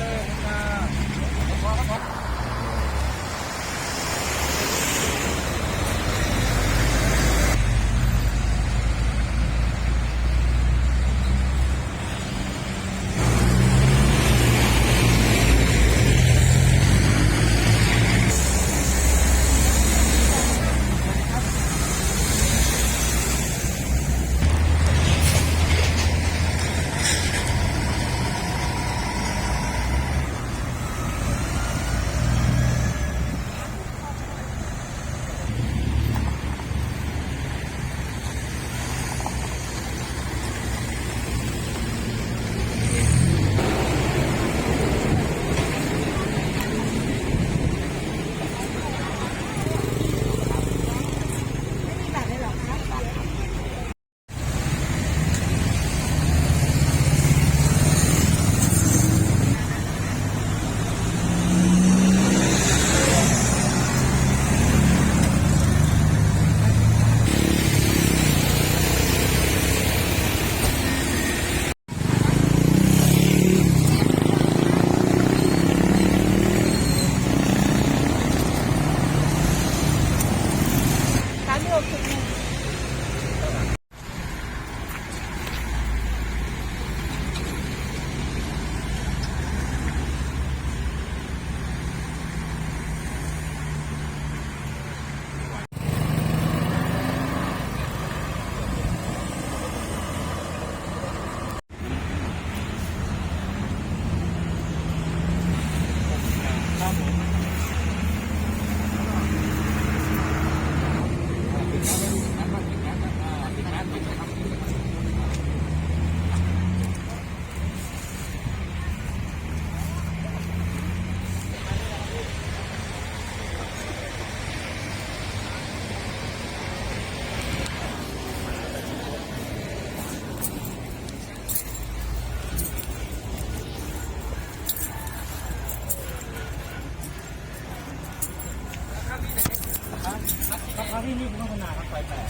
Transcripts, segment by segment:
เลย Okay. ที่นี่มันต้องขนาดครับไฟแปด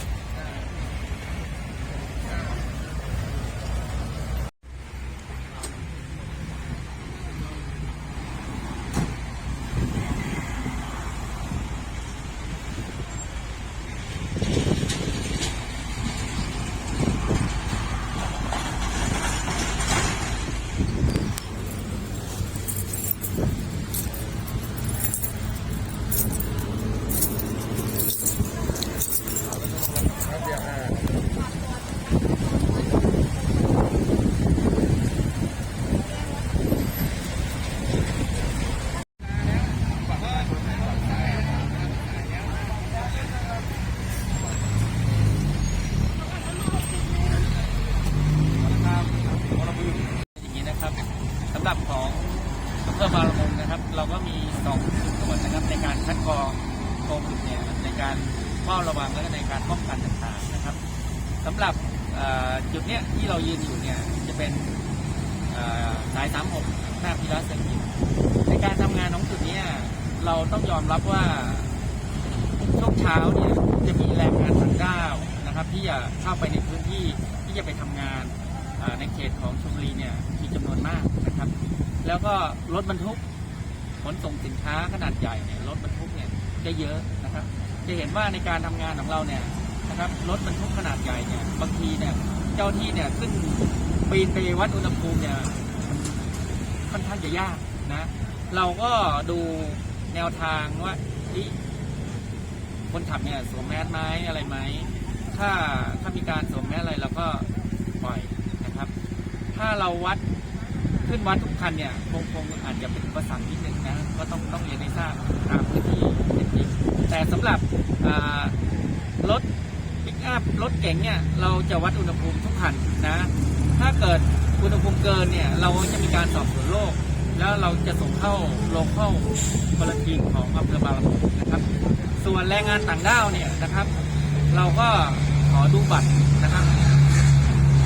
อย่างนี้นะครับสำหรับของอำเภอบางละมุงนะครับ เราก็มีสองส่วนนะ ครับในการคัดกรองโควิดเนี่ยในการเฝ้าระวังและในการป้องกันต่างๆนะครับสำหรับจุดเนี้ยที่เรายืนอยู่เนี่ยจะเป็นเอ่อสาย 36หน้าพิรัสเซนกิในการทำงานของจุดนี้เราต้องยอมรับว่าช่วงเช้าเนี่ยจะมีแรงงานต่างด้าวนะครับ ที่จะเข้าไปในพื้นที่ที่จะไปทำงานในเขตของชลบุรีเนี่ยมีจำนวนมากนะครับ แล้วก็รถบรรทุก ขนส่งสินค้าขนาดใหญ่เนี่ยรถบรรทุกเนี่ยจะเยอะนะครับ จะเห็นว่าในการทำงานของเราเนี่ยนะครับรถบรรทุกขนาดใหญ่เนี่ยบางทีเนี่ยเจ้าที่เนี่ยขึ้นปีนไปวัดอุณหภูมิเนี่ยค่อนข้างจะยากนะเราก็ดูแนวทางว่าที่คนขับเนี่ยสวมแมสไหมอะไรไหมถ้าถ้ามีการสวมแมสอะไรเราก็ปล่อยนะครับ ถ้าเราวัด ขึ้นวัดทุกคันเนี่ยคงคงอาจจะเป็นอุประสังนิดนึงนะก็ต้องต้องเรียนให้ทราบตามพื้นที่จริงแต่สำหรับรถปิกอัพรถเก๋งเนี่ยเราจะวัดอุณหภูมิทุกคันนะ ถ้าเกิดอุณหภูมิเกินเนี่ยเราจะมีการสอบสวนโรคแล้วเราจะส่งเข้าโรงเข้าควอลันทีนของอำเภอบางละมุงนะครับ ส่วนแรงงานต่างด้าวเนี่ยนะครับ เราก็ขอดูบัตรนะครับ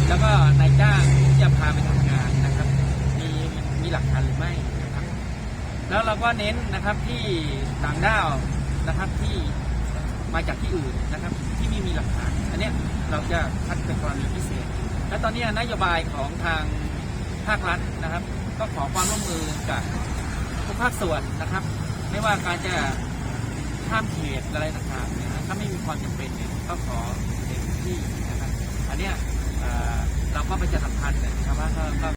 แล้วก็นายจ้างที่จะพาไปทำงานนะครับ มีมี หรือไม่นะครับแล้วเราก็เน้นนะครับที่ต่างด้าวนะครับที่มาจากที่อื่นนะครับ ที่ไม่มีหลักฐานอันนี้เราจะคัดเป็นกรณีพิเศษ และตอนนี้นโยบายของทางภาครัฐนะครับ ก็ขอความร่วมมือกับทุกภาคส่วนนะครับ ไม่ว่าการจะข้ามเขตอะไรต่างๆเนี่ยนะถ้าไม่มีความจำเป็นเนี่ยก็ขอเต็มที่นะครับ อันเนี้ยเราก็ไประชาสัมพันธ์นะครับว่าก็